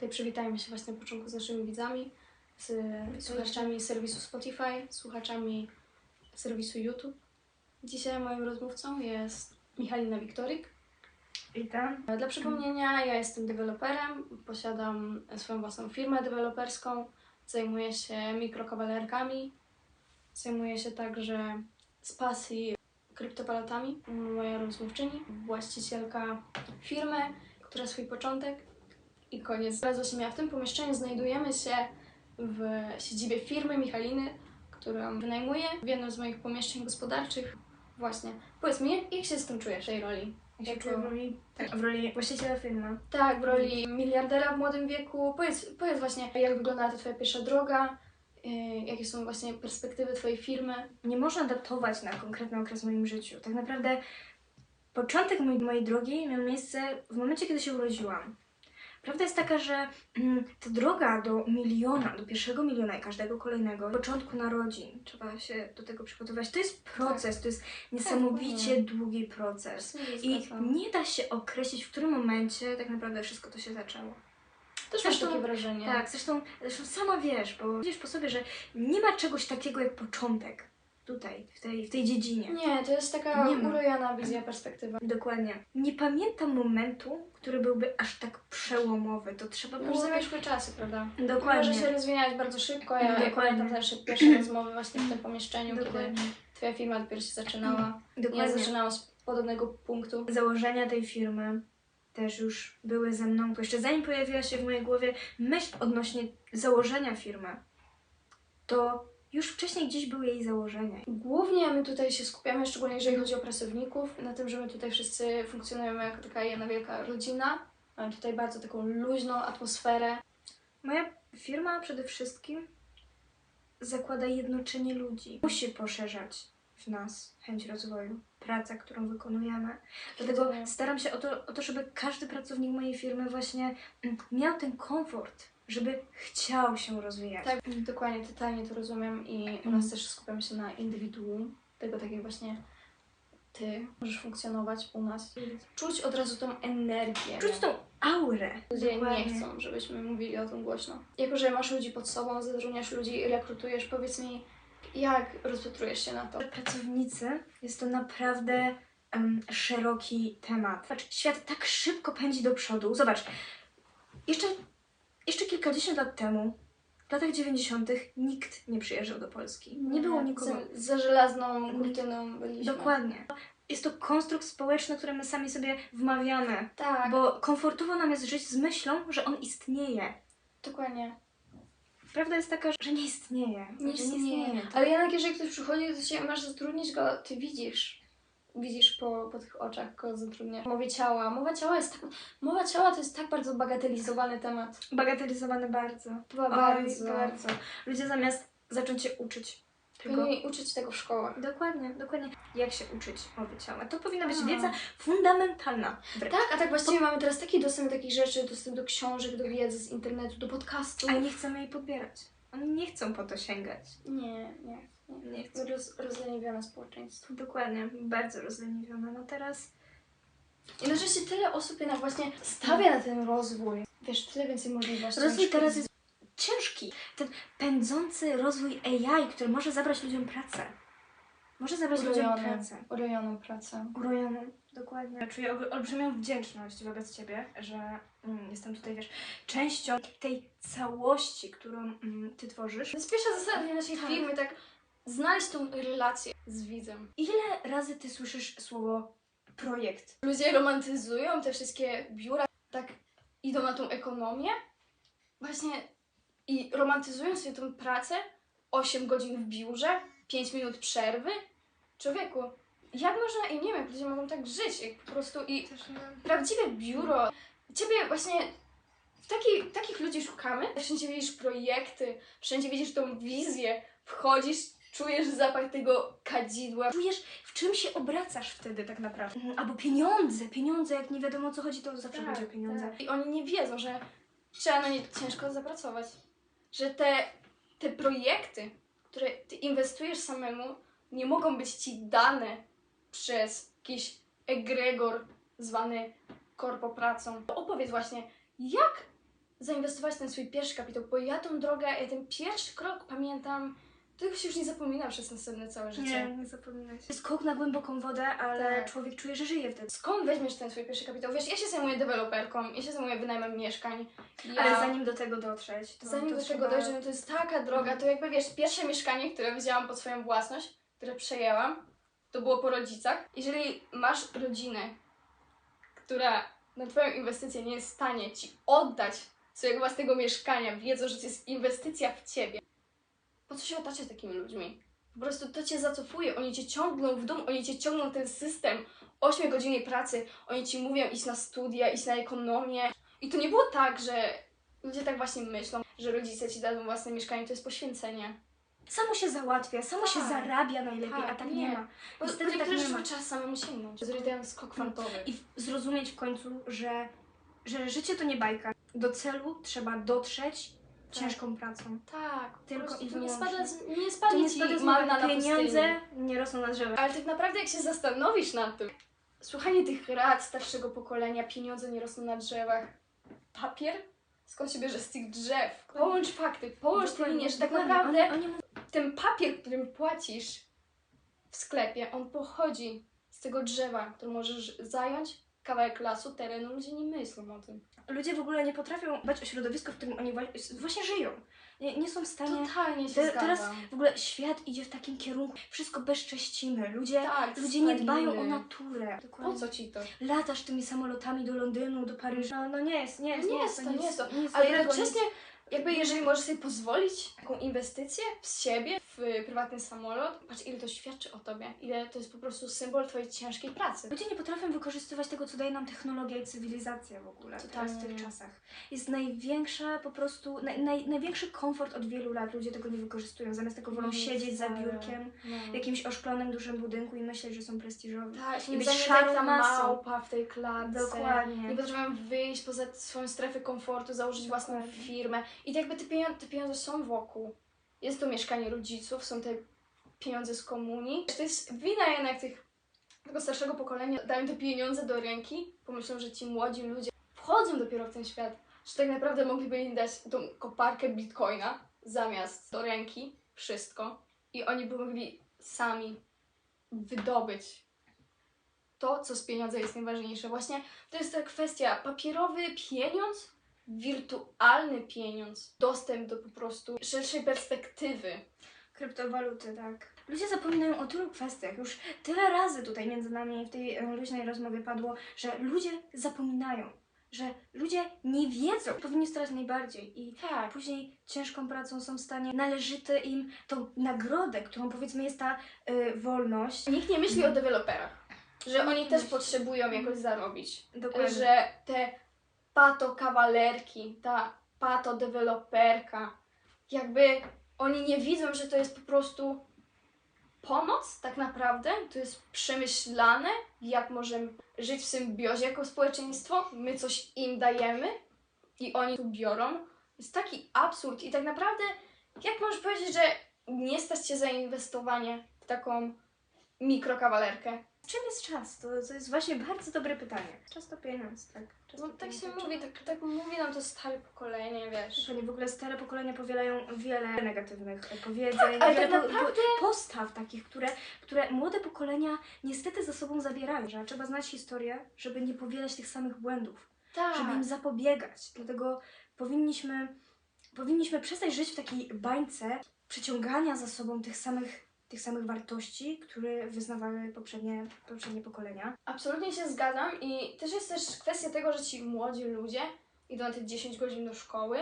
Tutaj przywitajmy się właśnie na początku z naszymi widzami, z słuchaczami serwisu Spotify, słuchaczami serwisu YouTube. Dzisiaj moim rozmówcą jest Michalina Wiktoryk. Witam. Dla przypomnienia, ja jestem deweloperem, posiadam swoją własną firmę deweloperską, zajmuję się mikrokawalerkami, zajmuję się także z pasji kryptowalatami. Moja rozmówczyni, właścicielka firmy, która swój początek i koniec znalazła się miała w tym pomieszczeniu. Znajdujemy się w siedzibie firmy Michaliny, którą wynajmuję w jednym z moich pomieszczeń gospodarczych. Właśnie, powiedz mi, jak się z tym czujesz w tej roli? Jak czuła? w roli, tak, w roli właściciela firmy. Tak, w roli miliardera w młodym wieku. Powiedz, powiedz właśnie, jak wyglądała ta Twoja pierwsza droga, yy, jakie są właśnie perspektywy Twojej firmy. Nie można datować na konkretny okres w moim życiu. Tak naprawdę początek mojej, mojej drogi miał miejsce w momencie, kiedy się urodziłam. Prawda jest taka, że mm, ta droga do miliona, do pierwszego miliona i każdego kolejnego, początku narodzin, trzeba się do tego przygotować. To jest proces, to jest niesamowicie długi proces. I nie da się określić, w którym momencie tak naprawdę wszystko to się zaczęło. Też masz zresztą- takie wrażenie. Tak, zresztą, zresztą sama wiesz, bo widzisz po sobie, że nie ma czegoś takiego jak początek tutaj, w tej, w tej dziedzinie. Nie, to jest taka Nie ma. urojona wizja, perspektywa. Dokładnie. Nie pamiętam momentu, który byłby aż tak przełomowy. To trzeba było... zamieszły czasy, prawda? Dokładnie. Może się rozwijać bardzo szybko. Ja, ja Dokładnie. pamiętam też pierwsze rozmowy właśnie w tym pomieszczeniu, kiedy Dokładnie. Twoja firma dopiero się zaczynała. Ja Dokładnie. zaczynałam z podobnego punktu. Założenia tej firmy też już były ze mną, bo jeszcze zanim pojawiła się w mojej głowie myśl odnośnie założenia firmy, to już wcześniej gdzieś były jej założenia. Głównie my tutaj się skupiamy, szczególnie jeżeli chodzi o pracowników, na tym, że my tutaj wszyscy funkcjonujemy jako taka jedna wielka rodzina. Mamy tutaj bardzo taką luźną atmosferę. Moja firma przede wszystkim zakłada jednoczenie ludzi. Musi poszerzać w nas chęć rozwoju, praca, którą wykonujemy. Dlatego staram się o to, o to, żeby każdy pracownik mojej firmy właśnie miał ten komfort, żeby chciał się rozwijać. Tak, dokładnie, totalnie to rozumiem i u Mhm. nas też skupiamy się na indywiduum, tego tak jak właśnie ty możesz funkcjonować u nas. Czuć od razu tą energię. Czuć tą aurę. Ludzie Dokładnie. nie chcą, żebyśmy mówili o tym głośno. Jako, że masz ludzi pod sobą, zatrudniasz ludzi, rekrutujesz, powiedz mi, jak rozpatrujesz się na to? Pracownicy jest to naprawdę em, szeroki temat. Patrz, świat tak szybko pędzi do przodu. Zobacz, jeszcze, jeszcze kilkadziesiąt lat temu, w latach 90., nikt nie przyjeżdżał do Polski. Nie było nikogo. Za, za żelazną kurtyną byliśmy. Dokładnie. Jest to konstrukt społeczny, który my sami sobie wmawiamy, Tak, bo komfortowo nam jest żyć z myślą, że on istnieje. dokładnie. Prawda jest taka, że nie istnieje. Nie że istnieje. Ale jednak jeżeli ktoś przychodzi, to się masz zatrudnić go, ty widzisz. Widzisz po, po tych oczach, kogo zatrudniasz. Mowie ciała. Mowa ciała jest tak... Mowa ciała to jest tak bardzo bagatelizowany temat. Bagatelizowany bardzo. Oj, bardzo. bardzo. Ludzie zamiast zacząć się uczyć tego. Powinni uczyć tego w szkołach. Dokładnie, dokładnie. Jak się uczyć mowy ciała. To powinna być A. wiedza fundamentalna. wręcz. Tak, a tak właściwie mamy teraz taki dostęp do takich rzeczy, dostęp do książek, do wiedzy z internetu, do podcastu. Ale nie chcemy jej podbierać. Oni nie chcą po to sięgać. Nie, nie. Chcą. Roz, rozleniwione społeczeństwo. Dokładnie, bardzo rozleniwione. No teraz Jednocześnie tyle osób jednak właśnie stawia na ten rozwój. Wiesz, tyle więcej możliwości. rozwój teraz jest ciężki. Ten pędzący rozwój AI, który może zabrać ludziom pracę. Może zabrać ludziom pracę. urojoną pracę. Urojoną, dokładnie. Czuję ol- olbrzymią wdzięczność wobec Ciebie, że mm, jestem tutaj, wiesz, częścią tej całości, którą mm, Ty tworzysz. To jest pierwsza zasada naszej Tak. firmy, tak znaleźć tą relację z widzem. Ile razy Ty słyszysz słowo projekt? Ludzie romantyzują te wszystkie biura, tak idą na tą ekonomię, właśnie i romantyzują sobie tą pracę, 8 godzin w biurze, 5 minut przerwy. Człowieku, jak można, i nie wiem, jak ludzie mogą tak żyć, jak po prostu i prawdziwe biuro. Ciebie właśnie w taki, takich ludzi szukamy. Wszędzie widzisz projekty, wszędzie widzisz tą wizję, wchodzisz, czujesz zapach tego kadzidła. Czujesz, w czym się obracasz wtedy tak naprawdę. Mhm, Albo pieniądze, pieniądze, jak nie wiadomo o co chodzi, to zawsze chodzi o pieniądze. tak. I oni nie wiedzą, że trzeba na nie ciężko zapracować. Że te, te projekty, które ty inwestujesz samemu, nie mogą być ci dane przez jakiś egregor zwany korpopracą. Opowiedz właśnie, jak zainwestować ten swój pierwszy kapitał, bo ja tą drogę, ja ten pierwszy krok pamiętam, tego się już nie zapomina przez następne całe życie. Nie, nie zapominaj się. Skok na głęboką wodę, ale Tak. człowiek czuje, że żyje wtedy. Skąd weźmiesz ten swój pierwszy kapitał? Wiesz, ja się zajmuję deweloperką, ja się zajmuję wynajmem mieszkań. Ja... Ale zanim do tego dotrzeć, to, Zanim to do trzeba... tego dojść, no to jest taka droga, to jakby wiesz, pierwsze mieszkanie, które wzięłam pod swoją własność, które przejęłam, to było po rodzicach. Jeżeli masz rodzinę, która na twoją inwestycję nie jest w stanie ci oddać swojego własnego mieszkania, wiedzą, że to jest inwestycja w ciebie, po co się otaczać takimi ludźmi? Po prostu to cię zacofuje, oni cię ciągną w dół, oni cię ciągną ten system 8 godzin pracy, oni ci mówią iść na studia, iść na ekonomię. I to nie było tak, że ludzie tak właśnie myślą, że rodzice ci dadzą własne mieszkanie, to jest poświęcenie. Samo się załatwia, samo się Tak. zarabia najlepiej, Tak, a tak nie. nie, ma. Niestety tak nie ma. trzeba samemu sięgnąć. Skok kwantowy. I zrozumieć w końcu, że, że życie to nie bajka. Do celu trzeba dotrzeć ciężką pracą. tak, Tylko i nie spada, z, nie spadnie nie ci spada z manna na pieniądze pustyni. nie rosną na drzewach. Ale tak naprawdę jak się zastanowisz nad tym, słuchanie tych rad starszego pokolenia, pieniądze nie rosną na drzewach, papier? Skąd się bierze z tych drzew? Połącz fakty, połącz te linie, że tak naprawdę ten papier, którym płacisz w sklepie, on pochodzi z tego drzewa, które możesz zająć, kawałek lasu, terenu, ludzie nie myślą o tym. Ludzie w ogóle nie potrafią dbać o środowisko, w którym oni właśnie, żyją. Nie, nie są w stanie... Totalnie się Te, teraz w ogóle świat idzie w takim kierunku, wszystko bezcześcimy, ludzie, tak, ludzie nie dbają o naturę. Po co ci to? Latasz tymi samolotami do Londynu, do Paryża, no, no nie jest, nie jest, Nie nie jest to, nie jest to. nic Ale dobrego, jednocześnie, nic- jakby jeżeli możesz sobie pozwolić taką inwestycję w siebie, w prywatny samolot, patrz ile to świadczy o tobie, ile to jest po prostu symbol twojej ciężkiej pracy. Ludzie nie potrafią wykorzystywać tego, co daje nam technologia i cywilizacja w ogóle teraz w tych czasach. Jest największa po prostu, naj, naj, największy komfort od wielu lat. Ludzie tego nie wykorzystują. Zamiast tego wolą siedzieć za biurkiem w jakimś oszklonym, dużym budynku i myśleć, że są prestiżowi. Tak, I nie być szarą masą. małpa w tej klatce. Dokładnie. Nie potrafią wyjść poza swoją strefę komfortu, założyć własną firmę. I tak jakby te pieniądze, te pieniądze są wokół. Jest to mieszkanie rodziców, są te pieniądze z komunii. To jest wina jednak tych, tego starszego pokolenia. Dają te pieniądze do ręki, pomyślą, że ci młodzi ludzie wchodzą dopiero w ten świat. Że tak naprawdę mogliby im dać tą koparkę bitcoina zamiast do ręki wszystko. I oni by mogli sami wydobyć to, co z pieniądza jest najważniejsze. Właśnie to jest ta kwestia papierowy pieniądz, wirtualny pieniądz, dostęp do po prostu szerszej perspektywy. Kryptowaluty, tak. Ludzie zapominają o tylu kwestiach. Już tyle razy tutaj między nami w tej e, luźnej rozmowie padło, że ludzie zapominają, że ludzie nie wiedzą. Powinni starać najbardziej i Tak. później ciężką pracą są w stanie należyte im tą nagrodę, którą powiedzmy jest ta y, wolność. Nikt nie myśli o deweloperach, że oni też potrzebują jakoś zarobić. Dokładnie. Że te pato kawalerki, ta pato deweloperka, jakby oni nie widzą, że to jest po prostu pomoc tak naprawdę, to jest przemyślane, jak możemy żyć w symbiozie jako społeczeństwo, my coś im dajemy i oni tu biorą. Jest taki absurd i tak naprawdę jak możesz powiedzieć, że nie stać się zainwestowanie w taką mikrokawalerkę? Czym jest czas? To, to jest właśnie bardzo dobre pytanie. Czas to pieniądz, tak. Czas No to tak się mówi, tak, tak mówi nam to stare pokolenie, wiesz. Oni w ogóle stare pokolenia powielają wiele negatywnych powiedzeń, Tak, ale wiele tak po- po- naprawdę- postaw takich, które, które młode pokolenia niestety za sobą zabierają. Że trzeba znać historię, żeby nie powielać tych samych błędów, Tak. żeby im zapobiegać. Dlatego powinniśmy, powinniśmy przestać żyć w takiej bańce przyciągania za sobą tych samych, tych samych wartości, które wyznawały poprzednie, poprzednie pokolenia. Absolutnie się zgadzam i też jest też kwestia tego, że ci młodzi ludzie idą na te 10 godzin do szkoły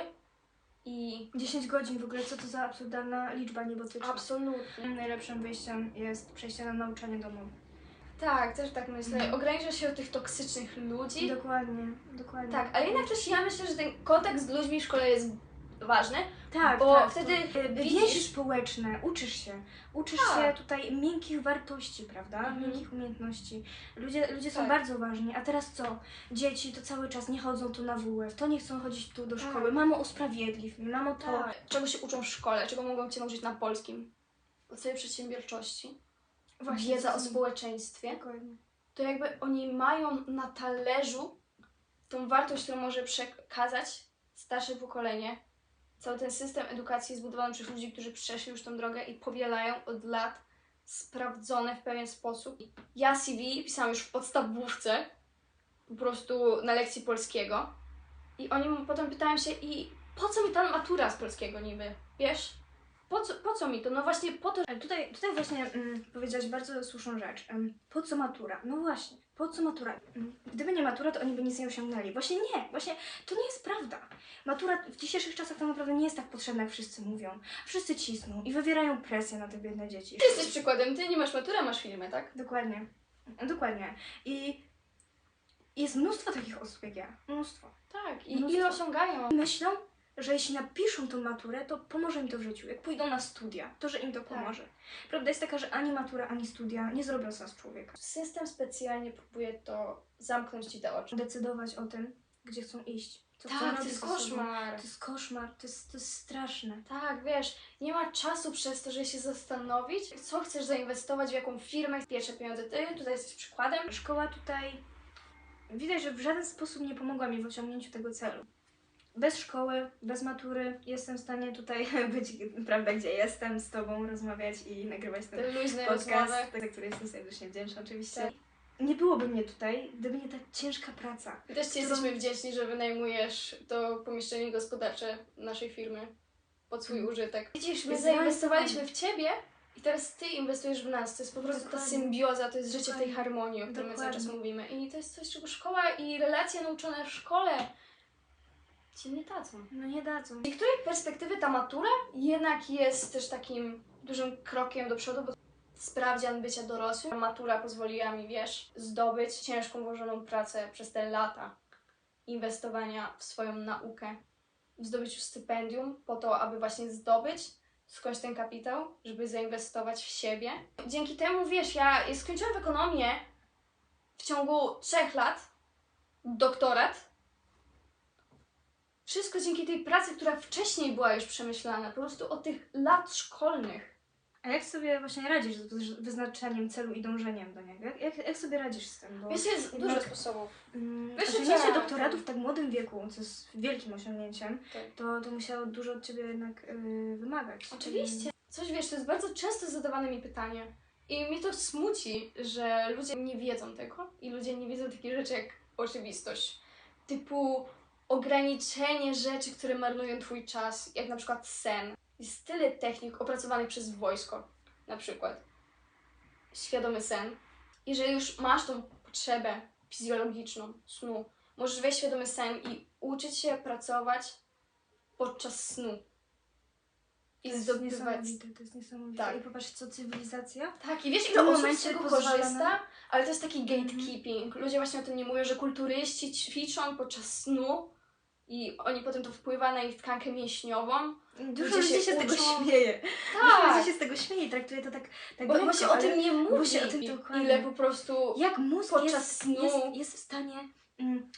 i 10 godzin w ogóle, co to za absurdalna liczba niebotyczna. absolutnie. Najlepszym wyjściem jest przejście na nauczanie domowe. Tak, też tak myślę. Mhm. Ogranicza się od tych toksycznych ludzi. Dokładnie, dokładnie. Tak, ale jednak też ja myślę, że ten kontakt z ludźmi w szkole jest ważny. tak, bo tak, wtedy y, widzisz- więzi społeczne, uczysz się. Uczysz Tak. się tutaj miękkich wartości, prawda? Mhm. Miękkich umiejętności. Ludzie, ludzie są Tak. bardzo ważni. A teraz co? Dzieci to cały czas nie chodzą tu na WF, to nie chcą chodzić tu do Tak. szkoły. Mamo, usprawiedliw mamo to. Tak. Czego się uczą w szkole, czego mogą cię nauczyć na polskim? Podstawie przedsiębiorczości, wiedza o są- społeczeństwie. Dokładnie. to jakby oni mają na talerzu tą wartość, którą może przekazać starsze pokolenie, cały ten system edukacji zbudowany przez ludzi, którzy przeszli już tą drogę i powielają od lat sprawdzone w pewien sposób. Ja CV pisałam już w podstawówce, po prostu na lekcji polskiego. I oni potem pytają się, i po co mi ta matura z polskiego niby? Wiesz? Po co, po co mi to? No właśnie po to, Ale tutaj, tutaj właśnie mm, powiedziałaś bardzo słuszną rzecz. Po co matura? No właśnie, po co matura? Gdyby nie matura, to oni by nic nie osiągnęli. Właśnie nie, właśnie to nie jest prawda. Matura w dzisiejszych czasach tak naprawdę nie jest tak potrzebna, jak wszyscy mówią. Wszyscy cisną i wywierają presję na te biedne dzieci. Ty jesteś przykładem, ty nie masz matury, a masz filmy, tak? Dokładnie. Dokładnie. I jest mnóstwo takich osób jak ja. Mnóstwo. Tak, i Mnóstwo. ile osiągają? Myślą, że jeśli napiszą tą maturę, to pomoże im to w życiu. Jak pójdą na studia, to że im to pomoże. Prawda jest taka, że ani matura, ani studia nie zrobią z nas człowieka. System specjalnie próbuje to zamknąć ci te oczy. Decydować o tym, gdzie chcą iść. Co Tak, to jest koszmar. To jest koszmar, to jest, to jest straszne. Tak, wiesz, nie ma czasu przez to, żeby się zastanowić, co chcesz zainwestować, w jaką firmę, pierwsze pieniądze. Ty tutaj jesteś przykładem. Szkoła tutaj widać, że w żaden sposób nie pomogła mi w osiągnięciu tego celu. Bez szkoły, bez matury jestem w stanie tutaj być, prawda, gdzie jestem, z Tobą rozmawiać i nagrywać ten Te luźne podcast, rozmowy. za który jestem serdecznie wdzięczna oczywiście. Tak. Nie byłoby mnie tutaj, gdyby nie ta ciężka praca. I też Ci którą- jesteśmy wdzięczni, że wynajmujesz to pomieszczenie gospodarcze naszej firmy pod swój Mm. użytek. Widzisz, my zainwestowaliśmy w Ciebie i teraz Ty inwestujesz w nas. To jest po prostu ta Dokładnie. symbioza, to jest życie w tej harmonii, o której my cały czas mówimy. I to jest coś, czego szkoła i relacje nauczone w szkole Ci nie dadzą. No nie dadzą. Z niektórej perspektywy ta matura jednak jest też takim dużym krokiem do przodu, bo sprawdzian bycia dorosłym. Matura pozwoliła mi, wiesz, zdobyć ciężką włożoną pracę przez te lata inwestowania w swoją naukę, w zdobyciu stypendium po to, aby właśnie zdobyć skądś ten kapitał, żeby zainwestować w siebie. Dzięki temu, wiesz, ja skończyłam w ekonomię w ciągu trzech lat, doktorat, wszystko dzięki tej pracy, która wcześniej była już przemyślana, po prostu od tych lat szkolnych. A jak sobie właśnie radzisz z wyz- wyznaczeniem celu i dążeniem do niego? Jak, jak, jak sobie radzisz z tym? Bo Wiesz, jest dużo sposobów. mm, Wiesz, osiągnięcie doktoratu w tak młodym wieku, co jest wielkim osiągnięciem, Tak. to, to musiało dużo od Ciebie jednak yy, wymagać. Oczywiście. Coś wiesz, to jest bardzo często zadawane mi pytanie. I mnie to smuci, że ludzie nie wiedzą tego i ludzie nie wiedzą takich rzeczy jak oczywistość. Typu ograniczenie rzeczy, które marnują twój czas, jak na przykład sen. Jest tyle technik opracowanych przez wojsko, na przykład. Świadomy sen. Jeżeli już masz tą potrzebę fizjologiczną snu, możesz wejść świadomy sen i uczyć się pracować podczas snu. To I jest zdobywać. niesamowite, to jest niesamowite. Tak. I popatrz, co cywilizacja Tak, i wiesz, ile osób z tego korzysta, ale to jest taki gatekeeping. Ludzie właśnie o tym nie mówią, że kulturyści ćwiczą podczas snu i oni potem to wpływa na ich tkankę mięśniową. Dużo ludzi się się, z tego śmieje. Dużo Tak, ludzi się z tego śmieje i traktuje to tak, tak bo lekko, się o tym nie mówi. się o tym dokładnie. ile po prostu... Jak mózg podczas jest, snu- jest, jest w stanie... Mm,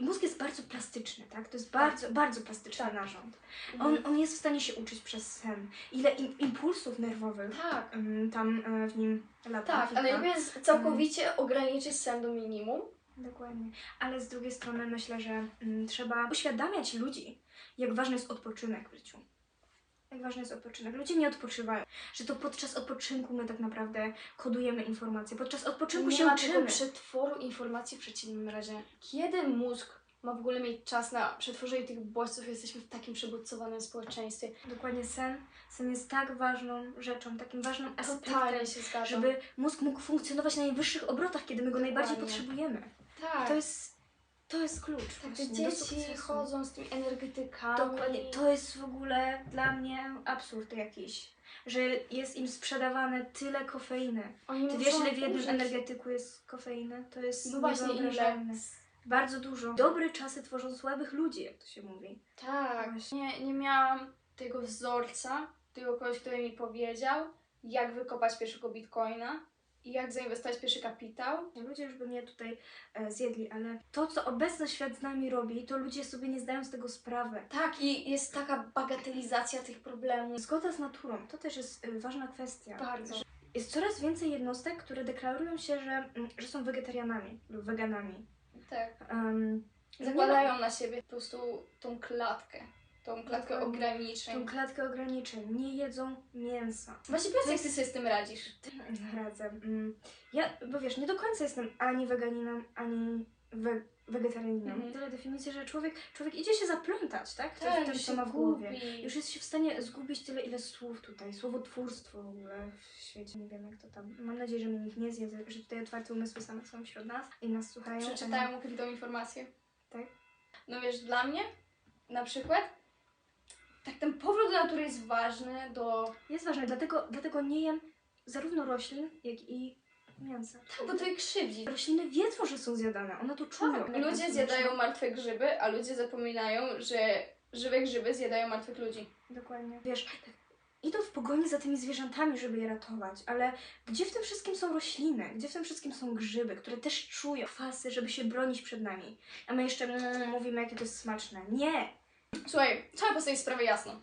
mózg jest bardzo plastyczny, tak? To jest bardzo, bardzo plastyczny Tak. narząd. Mhm. On, on jest w stanie się uczyć przez sen. Ile im, impulsów nerwowych Tak, mm, tam e, w nim lata. tak, ale jest całkowicie ograniczyć sen do minimum. Dokładnie. Ale z drugiej strony myślę, że mm, trzeba uświadamiać ludzi, jak ważny jest odpoczynek w życiu. Jak ważny jest odpoczynek. Ludzie nie odpoczywają. Że to podczas odpoczynku my tak naprawdę kodujemy informacje. Podczas odpoczynku nie się ma tego uczymy. przetworu informacji w przeciwnym razie. Kiedy mózg ma w ogóle mieć czas na przetworzenie tych bodźców? Jesteśmy w takim przebodźcowanym społeczeństwie. Dokładnie sen. Sen jest tak ważną rzeczą, takim ważnym aspektem, się zgadzam. żeby mózg mógł funkcjonować na najwyższych obrotach, kiedy my go najbardziej Dokładnie. potrzebujemy. Tak. To jest, to jest klucz. Tak, właśnie do dzieci sukcesu. chodzą z tymi energetykami. Dokładnie. To jest w ogóle dla mnie absurd jakiś. Że jest im sprzedawane tyle kofeiny. Oni Ty wiesz, ile w jednym użyć. energetyku jest kofeiny? To jest No właśnie, ile? Bardzo dużo. Dobre czasy tworzą słabych ludzi, jak to się mówi. Tak. Właśnie. Nie, nie miałam tego wzorca, tego kogoś, który mi powiedział, jak wykopać pierwszego bitcoina i jak zainwestować pierwszy kapitał. Ludzie już by mnie tutaj e, zjedli, ale to, co obecny świat z nami robi, to ludzie sobie nie zdają z tego sprawy. Tak, i jest taka bagatelizacja tych problemów. Zgoda z naturą, to też jest e, ważna kwestia. Bardzo. Jest coraz więcej jednostek, które deklarują się, że, mm, że są wegetarianami lub weganami. Tak. Em, Zakładają na siebie po prostu tą klatkę. Tą klatkę Dokładnie. ograniczeń. Tą klatkę ograniczeń. Nie jedzą mięsa. Właśnie powiedz, jak ty sobie z tym radzisz? Radzę. Mm. Ja, bo wiesz, nie do końca jestem ani weganinem, ani we, wegetarianinem. Mhm. Tyle definicji, że człowiek, człowiek idzie się zaplątać, tak? Tym, Tak, tym już co ma w głowie. gubi. Już jest się w stanie zgubić tyle, ile słów tutaj. Słowotwórstwo w ogóle w świecie. Nie wiem, jak to tam. Mam nadzieję, że mnie nikt nie zje, że tutaj otwarte umysły same są wśród nas i nas słuchają. Przeczytałem ukrytą informację. Tak? No wiesz, dla mnie na przykład tak ten powrót do natury jest ważny do... Jest ważne, dlatego, dlatego nie jem zarówno roślin, jak i mięsa. Tak, bo to je krzywdzi. Rośliny wiedzą, że są zjadane, one to czują. Tak, ludzie zjadają martwe grzyby, a ludzie zapominają, że żywe grzyby zjadają martwych ludzi. Dokładnie. Wiesz, tak, idą w pogoni za tymi zwierzętami, żeby je ratować, ale gdzie w tym wszystkim są rośliny? Gdzie w tym wszystkim są grzyby, które też czują kwasy, żeby się bronić przed nami? A my jeszcze mm, mówimy, jakie to jest smaczne. Nie! Słuchaj, trzeba postawić sprawę jasno.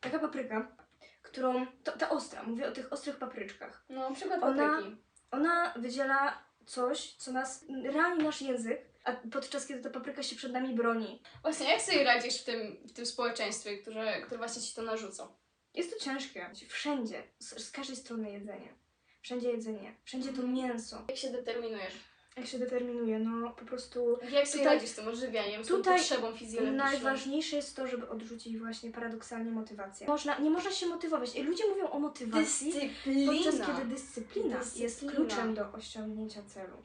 Taka papryka, którą... To, ta ostra, mówię o tych ostrych papryczkach. No, przykład Ona- papryki. Ona wydziela coś, co nas rani nasz język, a podczas kiedy ta papryka się przed nami broni. Właśnie, jak sobie radzisz w tym, w tym społeczeństwie, które, które właśnie ci to narzucą? Jest to ciężkie. Wszędzie, z, z każdej strony jedzenie. Wszędzie jedzenie, wszędzie to mięso. Jak się determinujesz? Jak się determinuje, no po prostu Jak sobie Tutaj- radzisz z tym odżywianiem, z tą tutaj potrzebą fizjologiczną? najważniejsze jest to, żeby odrzucić właśnie paradoksalnie motywację. Można, nie można się motywować. I ludzie mówią o motywacji, Dyscyplina. podczas kiedy dyscyplina, jest Dyscyplina. kluczem do osiągnięcia celu.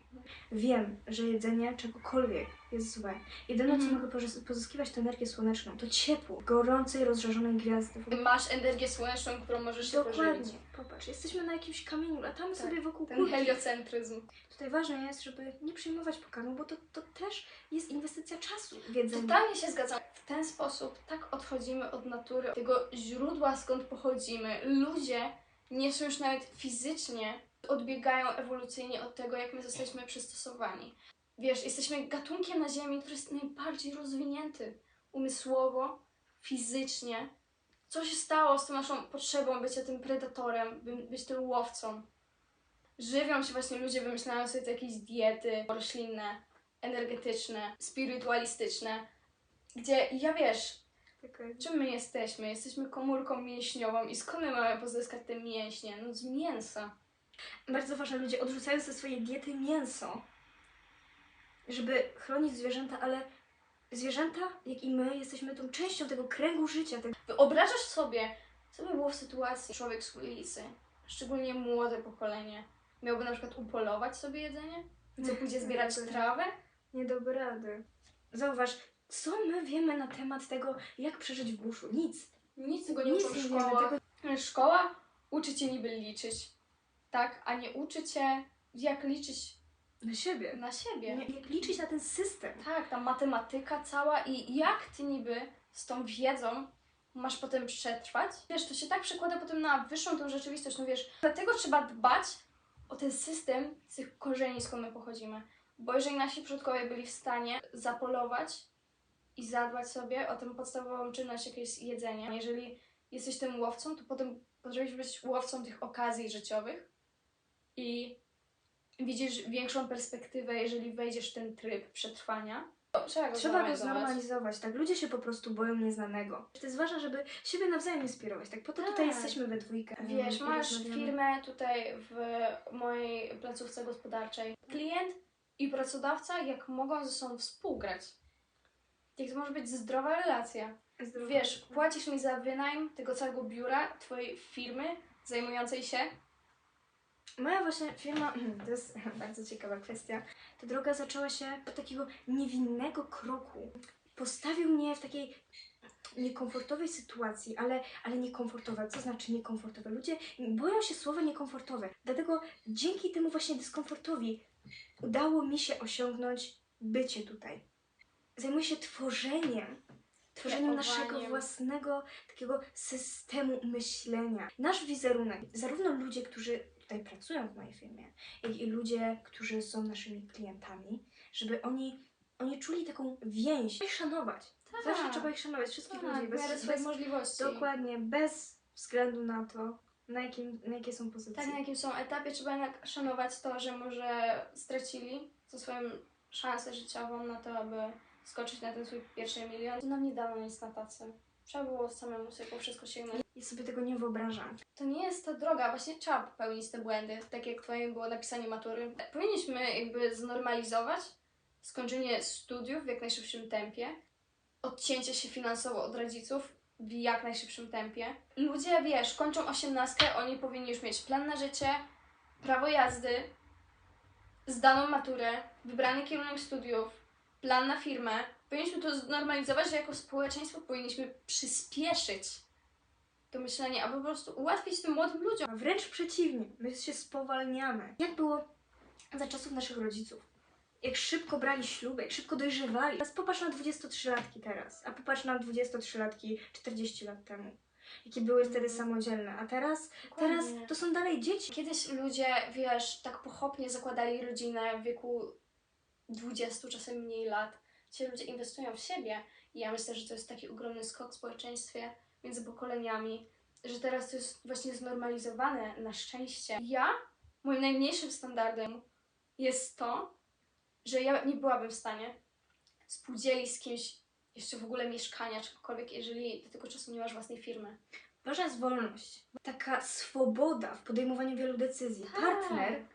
Wiem, że jedzenie czegokolwiek jest złe. Jedyne, Mhm. co mogę pozys- pozyskiwać, to energię słoneczną, to ciepło, gorącej, rozżarzonej gwiazdy. Masz energię słoneczną, którą możesz się pożywić. Dokładnie. Popatrz, jesteśmy na jakimś kamieniu, latamy Tak, sobie wokół Ten kulki. heliocentryzm. Tutaj ważne jest, żeby nie przyjmować pokarmu, bo to, to też jest inwestycja czasu w jedzenie. Totalnie się zgadzam. W ten sposób tak odchodzimy od natury, tego źródła, skąd pochodzimy. Ludzie nie są już nawet fizycznie, odbiegają ewolucyjnie od tego, jak my zostaliśmy przystosowani. Wiesz, jesteśmy gatunkiem na Ziemi, który jest najbardziej rozwinięty umysłowo, fizycznie. Co się stało z tą naszą potrzebą bycia tym predatorem, by być tym łowcą? Żywią się właśnie ludzie, wymyślają sobie jakieś diety roślinne, energetyczne, spirytualistyczne, gdzie ja wiesz, czym my jesteśmy? Jesteśmy komórką mięśniową i skąd my mamy pozyskać te mięśnie? No z mięsa. Bardzo ważne, ludzie odrzucają ze swojej diety mięso, żeby chronić zwierzęta, ale zwierzęta, jak i my, jesteśmy tą częścią tego kręgu życia. Tego... Wyobrażasz sobie, co by było w sytuacji człowiek z ulicy, szczególnie młode pokolenie, miałby na przykład upolować sobie jedzenie? Co, pójdzie zbierać Dobra. trawę? Nie do rady. Zauważ, co my wiemy na temat tego, jak przeżyć w buszu? Nic. Nic tego nie Nic uczą nie szkołach. tego- Szkoła uczy cię niby liczyć, tak? A nie uczy cię, jak liczyć Na siebie. na siebie. Nie, jak liczyć na ten system. Tak, ta matematyka cała i jak ty niby z tą wiedzą masz potem przetrwać. Wiesz, to się tak przekłada potem na wyższą tą rzeczywistość, no wiesz, dlatego trzeba dbać o ten system z tych korzeni, skąd my pochodzimy. Bo jeżeli nasi przodkowie byli w stanie zapolować i zadbać sobie o tę podstawową czynność, jaką jest jedzenie, jeżeli jesteś tym łowcą, to potem potrafisz być łowcą tych okazji życiowych i widzisz większą perspektywę, jeżeli wejdziesz w ten tryb przetrwania. Trzeba go Trzeba go znormalizować. tak? Ludzie się po prostu boją nieznanego. To jest ważne, żeby siebie nawzajem inspirować, tak? Po to tutaj Tak. jesteśmy we dwójkę. Wiesz, masz firmę tutaj w mojej placówce gospodarczej. Klient i pracodawca, jak mogą ze sobą współgrać. Jak to może być zdrowa relacja. Zdrowo. Wiesz, płacisz mi za wynajem tego całego biura, twojej firmy zajmującej się. Moja właśnie firma, to jest bardzo ciekawa kwestia, ta droga zaczęła się od takiego niewinnego kroku. Postawił mnie w takiej niekomfortowej sytuacji, ale, ale niekomfortowe. Co znaczy niekomfortowe? Ludzie boją się słowa niekomfortowe. Dlatego dzięki temu właśnie dyskomfortowi udało mi się osiągnąć bycie tutaj. Zajmuję się tworzeniem. Tworzeniem naszego własnego takiego systemu myślenia. Nasz wizerunek, zarówno ludzie, którzy tutaj pracują w mojej firmie, jak i ludzie, którzy są naszymi klientami, żeby oni, oni czuli taką więź. Trzeba ich szanować. Zawsze trzeba ich szanować, wszystkich tak, ludzi. Bez, swoich możliwości. dokładnie, bez względu na to, na, jakim, na jakie są pozycje. Tak, na jakim są etapie, trzeba jednak szanować to, że może stracili tą swoją szansę życiową na to, aby skoczyć na ten swój pierwszy milion. To nam nie dało nic na tacy. Trzeba było samemu sobie po wszystko sięgnąć. Ja sobie tego nie wyobrażam. To nie jest ta droga, właśnie trzeba popełnić te błędy, tak jak twoim było napisanie matury. Powinniśmy jakby znormalizować skończenie studiów w jak najszybszym tempie, odcięcie się finansowo od rodziców w jak najszybszym tempie. Ludzie, wiesz, kończą osiemnastkę, oni powinni już mieć plan na życie, prawo jazdy, zdaną maturę, wybrany kierunek studiów, plan na firmę. Powinniśmy to znormalizować, że jako społeczeństwo powinniśmy przyspieszyć to myślenie, aby po prostu ułatwić tym młodym ludziom. A wręcz przeciwnie, my się spowalniamy. Jak było za czasów naszych rodziców? Jak szybko brali śluby, jak szybko dojrzewali. Teraz popatrz na 23-latki teraz, a popatrz na 23-latki 40 lat temu. Jakie były wtedy samodzielne, a teraz, teraz to są dalej dzieci. Kiedyś ludzie, wiesz, tak pochopnie zakładali rodzinę w wieku 20, czasem mniej lat. Ci ludzie inwestują w siebie i ja myślę, że to jest taki ogromny skok w społeczeństwie między pokoleniami, że teraz to jest właśnie znormalizowane na szczęście. Ja, moim najmniejszym standardem jest to, że ja nie byłabym w stanie spółdzielić z kimś jeszcze w ogóle mieszkania, czegokolwiek, jeżeli do tego czasu nie masz własnej firmy. Ważna jest wolność. Taka swoboda w podejmowaniu wielu decyzji. Tak. Partner,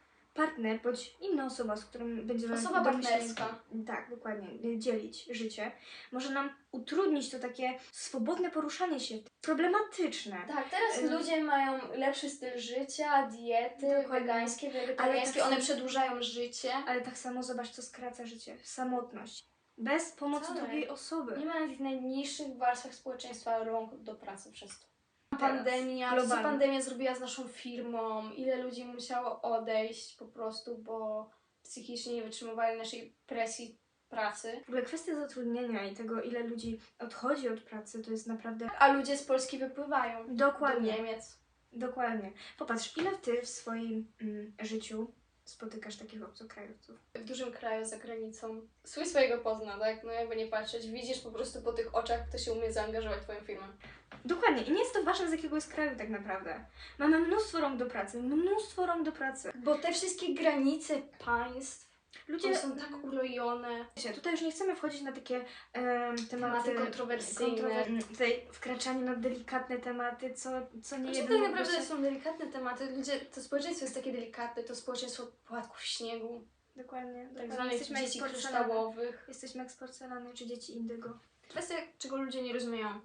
partner bądź inna osoba, z którą będziemy Osoba partnerska. Tak, dokładnie, dzielić życie, może nam utrudnić to takie swobodne poruszanie się, problematyczne. Tak, teraz Ym. ludzie mają lepszy styl życia, diety Dokładnie. wegańskie, wegetariańskie, tak one przedłużają życie. Ale tak samo zobacz, co skraca życie. Samotność. Bez pomocy Wcale. drugiej osoby. Nie ma tych najniższych warstwach społeczeństwa rąk do pracy przez to. Teraz, Pandemia, co globalnie. pandemia zrobiła z naszą firmą, ile ludzi musiało odejść po prostu, bo psychicznie nie wytrzymywali naszej presji pracy. W ogóle kwestia zatrudnienia i tego, ile ludzi odchodzi od pracy, to jest naprawdę... A ludzie z Polski wypływają do Dokładnie, Niemiec. dokładnie. Popatrz, ile ty w swoim mm, życiu spotykasz takich obcokrajowców? w dużym kraju za granicą. Swój swojego pozna, tak? No jakby nie patrzeć. Widzisz po prostu po tych oczach, kto się umie zaangażować w twoją firmę. Dokładnie. I nie jest to ważne, z jakiego jest kraju tak naprawdę. Mamy mnóstwo rąk do pracy, mnóstwo rąk do pracy. Bo te wszystkie granice państw Ludzie są tak urojone. Wiecie, Tutaj już nie chcemy wchodzić na takie em, tematy, kontrowersyjne. kontrower- Tutaj wkraczanie na delikatne tematy, co, co nie Znaczy, jedno tak naprawdę się... są delikatne tematy. Ludzie, to społeczeństwo jest takie delikatne, to społeczeństwo płatków śniegu, Dokładnie, tak dokładnie. zwanych Jesteśmy dzieci kryształowych. Jesteśmy jak z porcelany, czy dzieci indygo. Kwestia, czego ludzie nie rozumieją.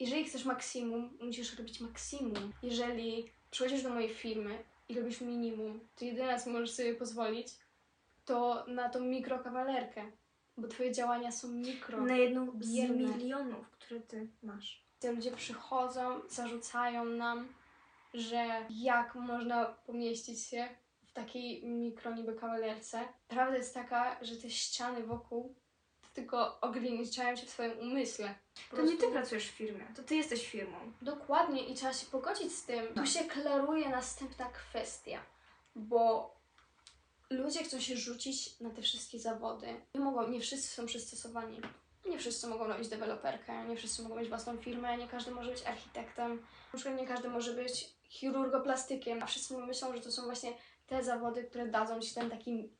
Jeżeli chcesz maksimum, musisz robić maksimum. Jeżeli przychodzisz do mojej firmy i robisz minimum, to jedyne, co możesz sobie pozwolić, to na tą mikrokawalerkę. Bo twoje działania są mikro. Na jedną z Bierne. milionów, które ty masz. Te ludzie przychodzą, zarzucają nam, że jak można pomieścić się w takiej mikro niby kawalerce. Prawda jest taka, że te ściany wokół tylko ograniczają cię w swoim umyśle. Po To nie ty pracujesz w firmie, to ty jesteś firmą. Dokładnie i trzeba się pogodzić z tym. Tu się klaruje następna kwestia, bo ludzie chcą się rzucić na te wszystkie zawody. Nie mogą, nie wszyscy są przystosowani. Nie wszyscy mogą robić deweloperkę, nie wszyscy mogą mieć własną firmę, nie każdy może być architektem, na przykład nie każdy może być chirurgoplastykiem, a wszyscy myślą, że to są właśnie te zawody, które dadzą ci ten taki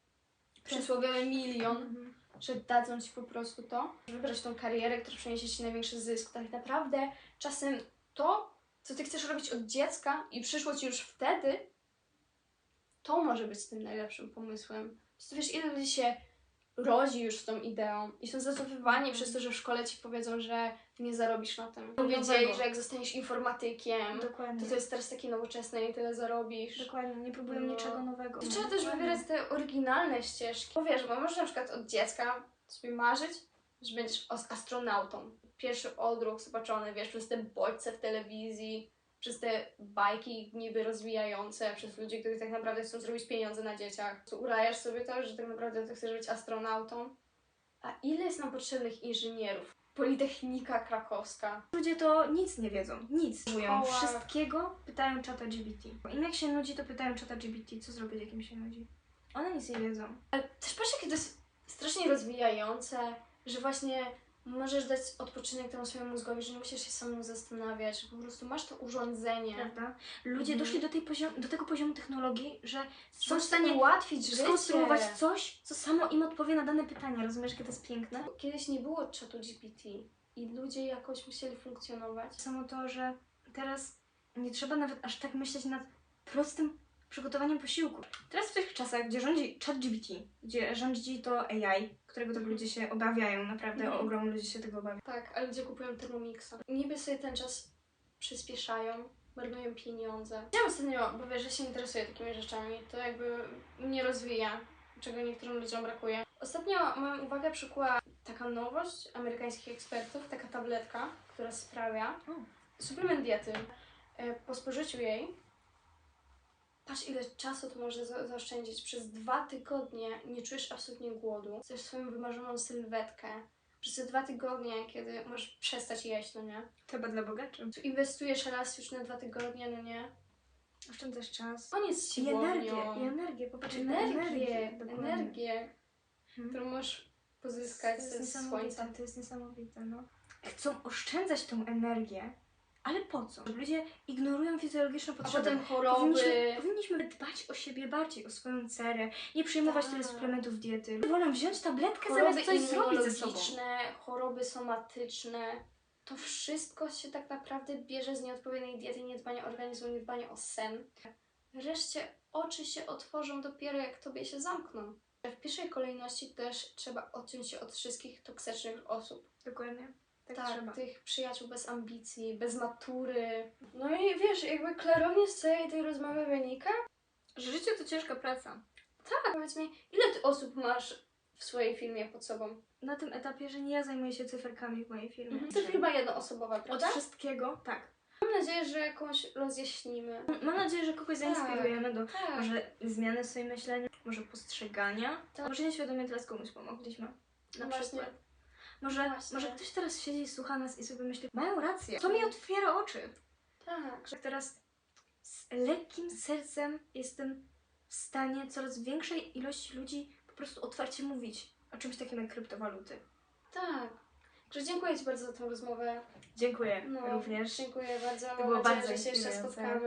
przysłowiowy milion Mhm. Że dadzą ci po prostu to, wybrać tą karierę, która przyniesie ci największy zysk. Tak naprawdę czasem to, co ty chcesz robić od dziecka i przyszło ci już wtedy, to może być tym najlepszym pomysłem. Po wiesz, ile ludzi się rodzi już z tą ideą i są zacofywani przez to, że w szkole ci powiedzą, że nie zarobisz na tym. Powiedzieli, Nowego. że jak zostaniesz informatykiem, Dokładnie. to to jest teraz takie nowoczesne i tyle zarobisz. Dokładnie, nie próbuję No. niczego nowego. To trzeba też wybierać te oryginalne ścieżki. Bo wiesz, bo możesz na przykład od dziecka sobie marzyć, że będziesz astronautą. Pierwszy odruch zobaczony, wiesz, przez te bodźce w telewizji, przez te bajki niby rozwijające, przez ludzi, którzy tak naprawdę chcą zrobić pieniądze na dzieciach. To Urajasz sobie to, że tak naprawdę ty chcesz być astronautą. A ile jest nam potrzebnych inżynierów? Politechnika krakowska. Ludzie to nic nie wiedzą, nic. Mówią Szkoła. wszystkiego, pytają czata GBT. Im jak się nudzi, to pytają czata GBT, co zrobić, jak im się nudzi. One nic nie wiedzą. Ale też patrz, jakie to jest strasznie rozwijające, że właśnie możesz dać odpoczynek temu swojemu mózgowi, że nie musisz się samemu zastanawiać, że po prostu masz to urządzenie. Prawda? Ludzie Mhm. doszli do, tej poziom, do tego poziomu technologii, że są w stanie ułatwić życie. skonstruować coś, co samo im odpowie na dane pytania. Rozumiesz, jakie to jest piękne? Kiedyś nie było czatu GPT i ludzie jakoś musieli funkcjonować. Samo to, że teraz nie trzeba nawet aż tak myśleć nad prostym przygotowaniem posiłku. Teraz w tych czasach, gdzie rządzi ChatGPT, gdzie rządzi to AI, którego tak ludzie się obawiają, naprawdę Mhm. ogrom ludzi się tego obawia. Tak, a ludzie kupują Thermomixa. Niby sobie ten czas przyspieszają, marnują pieniądze. Ja ostatnio, bo wiesz, że się interesuję takimi rzeczami, to jakby mnie rozwija, czego niektórym ludziom brakuje. Ostatnio moją uwagę przykuła taka nowość amerykańskich ekspertów, taka tabletka, która sprawia suplement diety. E, Po spożyciu jej Patrz, ile czasu to może za- zaoszczędzić. Przez dwa tygodnie nie czujesz absolutnie głodu. Chcesz swoją wymarzoną sylwetkę. Przez te dwa tygodnie, kiedy możesz przestać jeść, no nie? Chyba dla bogaczy. Inwestujesz raz już na dwa tygodnie, no nie? Oszczędzasz czas. Koniec z I energię, siłownią. i energię, popatrz Energię, dokładnie. energię, Mhm. którą możesz pozyskać ze słońca. to jest niesamowite, no. Chcą oszczędzać tą energię, ale po co? Ludzie ignorują fizjologiczne A potrzeby. potem choroby. Powinniśmy, powinniśmy dbać o siebie bardziej, o swoją cerę, nie przyjmować Tak. tyle suplementów diety. Wolą wziąć tabletkę choroby zamiast coś zrobić ze sobą. choroby somatyczne. To wszystko się tak naprawdę bierze z nieodpowiedniej diety, niedbania o organizmu, niedbania o sen. Wreszcie oczy się otworzą dopiero jak tobie się zamkną. W pierwszej kolejności też trzeba odciąć się od wszystkich toksycznych osób. Dokładnie. Tak, Tak, trzeba. tych przyjaciół bez ambicji, bez matury. No i wiesz, jakby klarownie z całej tej rozmowy wynika, Że życie to ciężka praca. tak, powiedz mi, ile ty osób masz w swojej firmie pod sobą? Na tym etapie, że nie ja zajmuję się cyferkami w mojej firmie. To jest chyba jednoosobowa, Od prawda? wszystkiego, tak. Mam nadzieję, że jakąś rozjaśnimy. Mam nadzieję, że kogoś zainspirujemy do Tak. może zmiany w swoim myśleniu, może postrzegania. Tak. Może nieświadomie teraz komuś pomogliśmy. Na właśnie. przykład. Może, Właśnie. może ktoś teraz siedzi i słucha nas i sobie myśli, mają rację. To mi otwiera oczy. Tak. Że teraz z lekkim sercem jestem w stanie coraz większej ilości ludzi po prostu otwarcie mówić o czymś takim jak kryptowaluty. Tak. Także dziękuję Ci bardzo za tę rozmowę. Dziękuję No, również. Dziękuję bardzo. To Mam było nadzieję, bardzo że się jeszcze spotkamy.